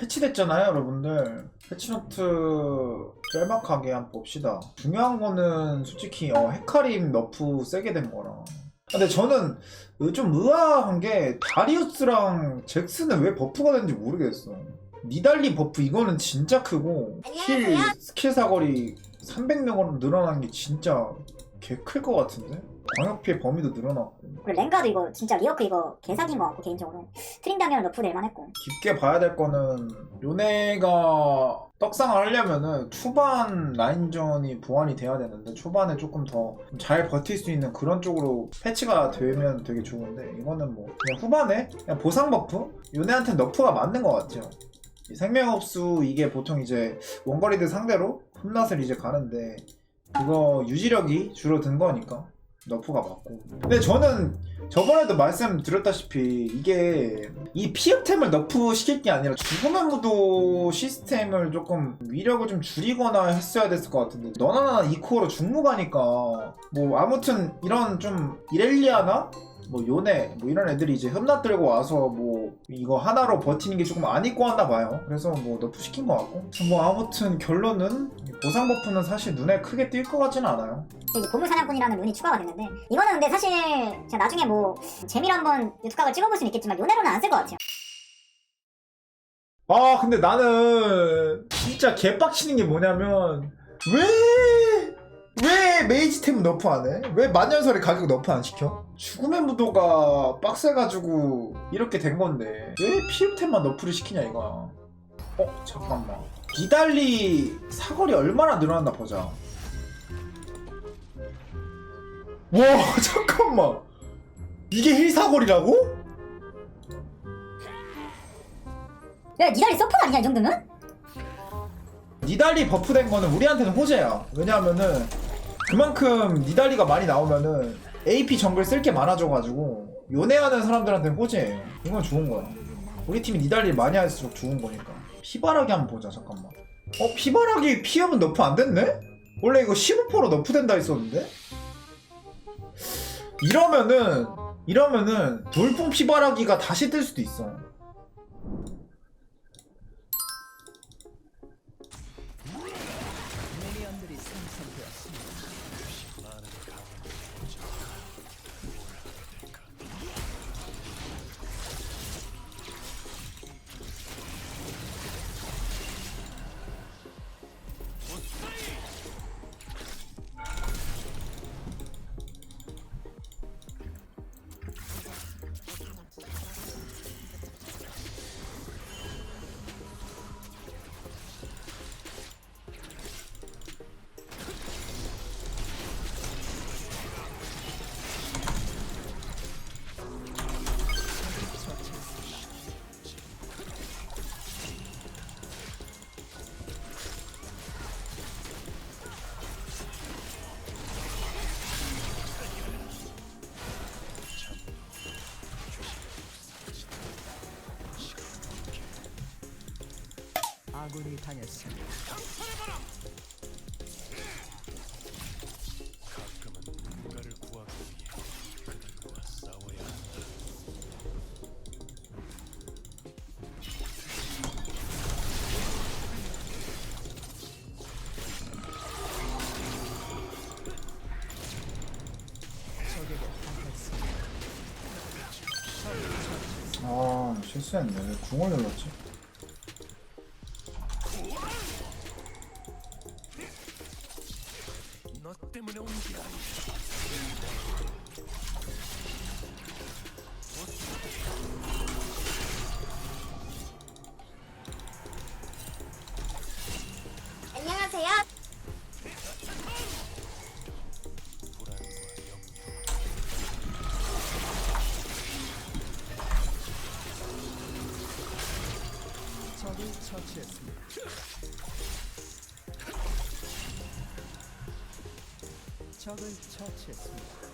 패치됐잖아요, 여러분들. 패치노트 짤막하게 한번 봅시다. 중요한 거는 솔직히 어, 헤카림 너프 세게 된 거라. 근데 저는 좀 의아한 게 다리우스랑 잭스는 왜 버프가 됐는지 모르겠어. 니달리 버프 이거는 진짜 크고 힐 스킬 사거리 300명으로 늘어난 게 진짜 개 클 것 같은데? 광역 피해 범위도 늘어났고 그리고 랭가도 이거 진짜 리어크 이거 개사기인 것 같고 개인적으로 트린다면 너프 될 만했고 깊게 봐야 될 거는 요네가 떡상을 하려면은 초반 라인전이 보완이 돼야 되는데 초반에 조금 더 잘 버틸 수 있는 그런 쪽으로 패치가 되면 되게 좋은데 이거는 뭐 그냥 후반에 그냥 보상 버프? 요네한테 너프가 맞는 것 같아요. 이 생명업수 이게 보통 이제 원거리들 상대로 홈낫을 이제 가는데 그거 유지력이 줄어든 거니까 너프가 맞고. 근데 저는 저번에도 말씀드렸다시피 이게 이 피업템을 너프 시킬 게 아니라 죽음의 무도 시스템을 조금 위력을 좀 줄이거나 했어야 됐을 것 같은데 너나나 이코어로 중무 가니까 뭐 아무튼 이런 좀 이렐리아나 뭐 요네 뭐 이런 애들이 이제 흠납 들고 와서 뭐 이거 하나로 버티는 게 조금 안 입고 왔나 봐요. 그래서 뭐 너프 시킨 것 같고. 뭐 아무튼 결론은 보상 버프는 사실 눈에 크게 띌 것 같지는 않아요. 이제 보물 사냥꾼이라는 룬이 추가가 됐는데 이거는 근데 사실 제가 나중에 뭐 재미로 한번 유튜브각을 찍어볼 수는 있겠지만 요네로는 안 쓸 것 같아요. 아 근데 나는 진짜 개빡치는 게 뭐냐면 왜 왜 메이지템 너프 안 해? 왜 만년설의 가격 너프 안 시켜? 죽음의 무도가 빡세가지고 이렇게 된 건데 왜 피읍템만 너프를 시키냐 이거야 어 잠깐만 비달리 사거리 얼마나 늘어났나 보자 와 잠깐만 이게 힐 사거리라고? 야 니달리 서폿 아니냐 이 정도면? 니달리 버프된 거는 우리한테는 호재야. 왜냐하면은 그만큼 니달리가 많이 나오면은 AP 정글 쓸 게 많아져가지고 요네하는 사람들한테는 호재예요. 이건 좋은 거야. 우리 팀이 니달리 많이 할수록 좋은 거니까. 피바라기 한번 보자. 잠깐만. 어 피바라기 피업은 너프 안 됐네? 원래 이거 15%로 너프 된다 했었는데? 이러면은 이러면은 돌풍 피바라기가 다시 뜰 수도 있어. 아군이 당했습니다. 가끔은 누군가를 구하기 위해 그들과 싸워야 한다. 적에게 당했습니다. 아 실수했네. 왜 궁을 눌렀지? 적을 처치했습니다.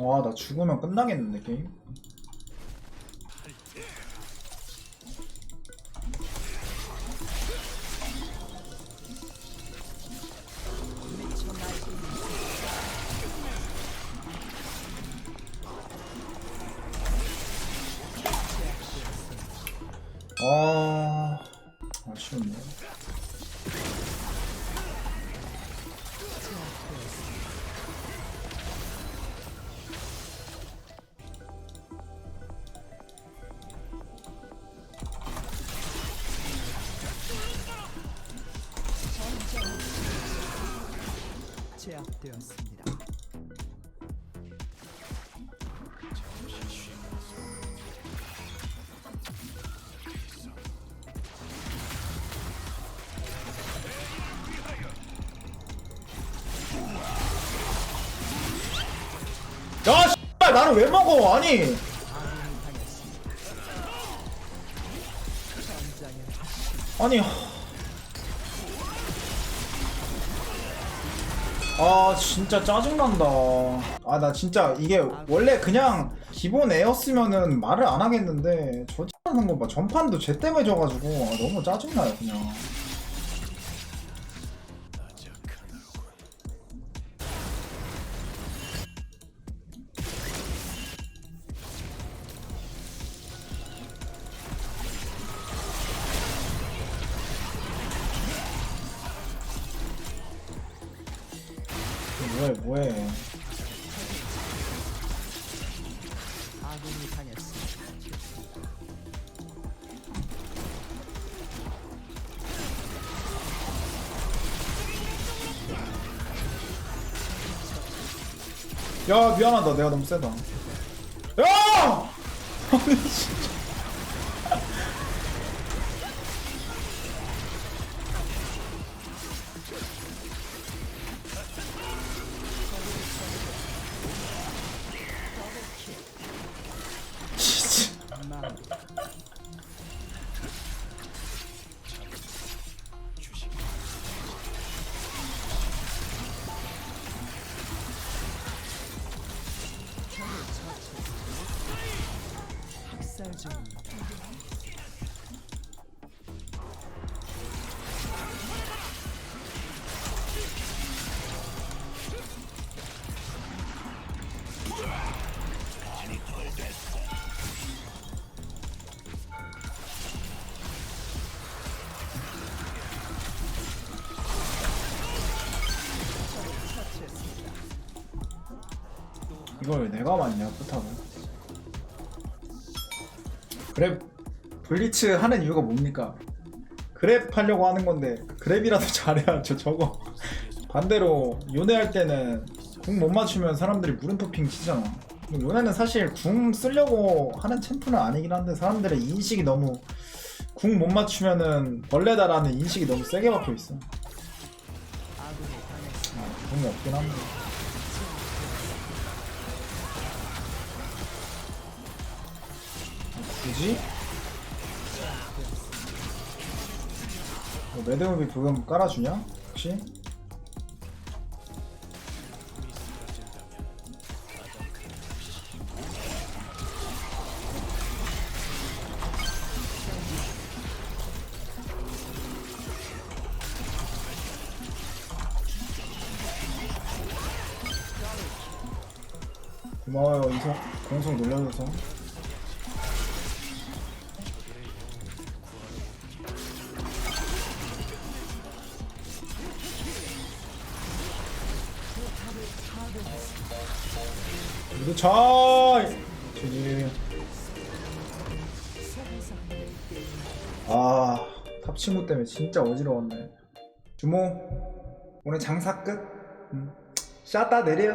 와 나 죽으면 끝나겠는데 게임? 아 아쉬운데 제압되었습니다. 야 씨발 나를 왜 먹어? 아니. 당했습니 아 진짜 짜증난다. 아 나 진짜 이게 원래 그냥 기본 애였으면은 말을 안 하겠는데 저 하는 거 봐. 전판도 쟤 때문에 져가지고. 아, 너무 짜증나요 그냥 뭐해 뭐해. 야 미안하다 내가 너무 세다 야! 아니 진짜 이걸 왜 내가 맞냐 부탁을 그래 블리츠 하는 이유가 뭡니까? 그랩 하려고 하는 건데 그랩이라도 잘해야죠 저거. 반대로 요네 할 때는 궁 못 맞추면 사람들이 물음표 핑 치잖아. 요네는 사실 궁 쓰려고 하는 챔프는 아니긴 한데 사람들의 인식이 너무 궁 못 맞추면은 벌레다라는 인식이 너무 세게 박혀 있어. 아, 궁이 없긴 한데 굳이? 뭐 매드무비 부금 깔아주냐? 혹시? 고마워요 인성 공성 놀려줘서 지지 아 탑친구 때문에 진짜 어지러웠네. 주모 오늘 장사 끝? 음. 샷다 내려